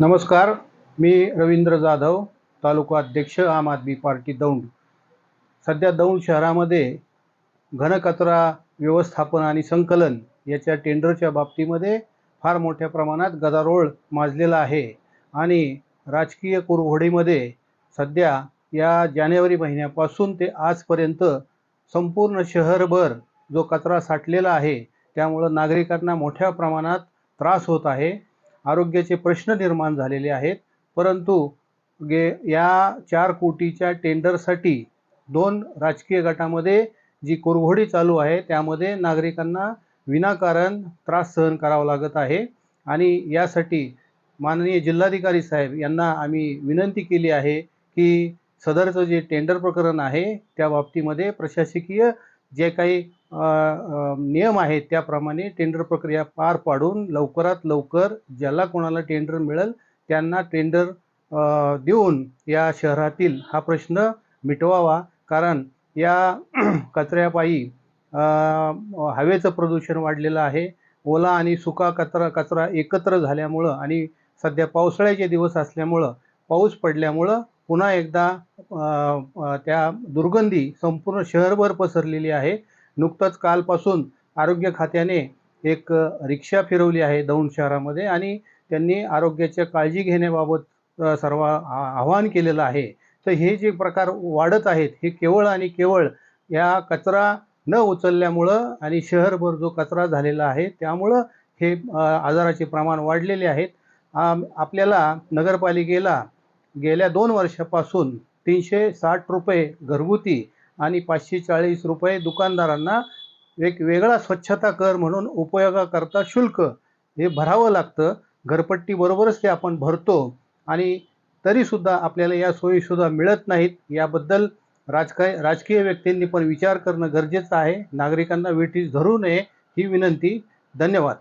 नमस्कार मी रवींद्र जाधव तालुका अध्यक्ष आम आदमी पार्टी दौंड. सध्या दौंड शहरामध्ये घनकचरा व्यवस्थापन आणि संकलन याच्या टेंडरच्या बाबतीमध्ये फार मोठ्या प्रमाणात गदारोळ माजलेला आहे आणि राजकीय कुरघोडीमध्ये सध्या या जानेवारी महिन्यापासून ते आजपर्यंत संपूर्ण शहरभर जो कचरा साठलेला आहे त्यामुळं नागरिकांना मोठ्या प्रमाणात त्रास होत आहे. आरोग्याचे प्रश्न निर्माण झालेले आहेत. परंतु गे या चार कोटीच्या टेंडरसाठी दोन राजकीय गटामध्ये जी कुरघोडी चालू आहे त्यामध्ये नागरिकांना विनाकारण त्रास सहन करावा लागत आहे. आणि यासाठी माननीय जिल्हाधिकारी साहेब यांना आम्ही विनंती केली आहे की सदरचं जे टेंडर प्रकरण आहे त्या बाबतीमध्ये प्रशासकीय जे काही नियम आहेत त्याप्रमाणे टेंडर प्रक्रिया पार पाडून लवकरात लवकर ज्याला कोणाला टेंडर मिळेल त्यांना टेंडर देऊन या शहरातील हा प्रश्न मिटवावा. कारण या कचऱ्यापायी हवेचं प्रदूषण वाढलेलं आहे. ओला आणि सुका कचरा कचरा एकत्र झाल्यामुळं आणि सध्या पावसाळ्याचे दिवस असल्यामुळं पाऊस पडल्यामुळं पुन्हा एकदा त्या दुर्गंधी संपूर्ण शहरभर पसरलेली आहे. नुकतंच कालपासून आरोग्य खात्याने एक रिक्षा फिरवली आहे दौंड शहरामध्ये आणि त्यांनी आरोग्याच्या काळजी घेण्याबाबत सर्व आवाहन केलेलं आहे. तर हे जे प्रकार वाढत आहेत हे केवळ आणि केवळ या कचरा न उचलल्यामुळं आणि शहरभर जो कचरा झालेला आहे त्यामुळं हे आजाराचे प्रमाण वाढलेले आहेत. आपल्याला नगरपालिकेला गेल्या दोन वर्षापासून तीनशे साठ रुपये घरगुती आणि पाचशे चाळीस रुपये दुकानदारांना एक वेगळा स्वच्छता कर म्हणून उपयोगाकरता शुल्क हे भरावं लागतं. घरपट्टीबरोबरच ते आपण भरतो आणि तरीसुद्धा आपल्याला या सोयीसुद्धा मिळत नाहीत. याबद्दल राजकीय राजकीय व्यक्तींनी पण विचार करणं गरजेचं आहे. नागरिकांना वेठीस धरू नये ही विनंती. धन्यवाद.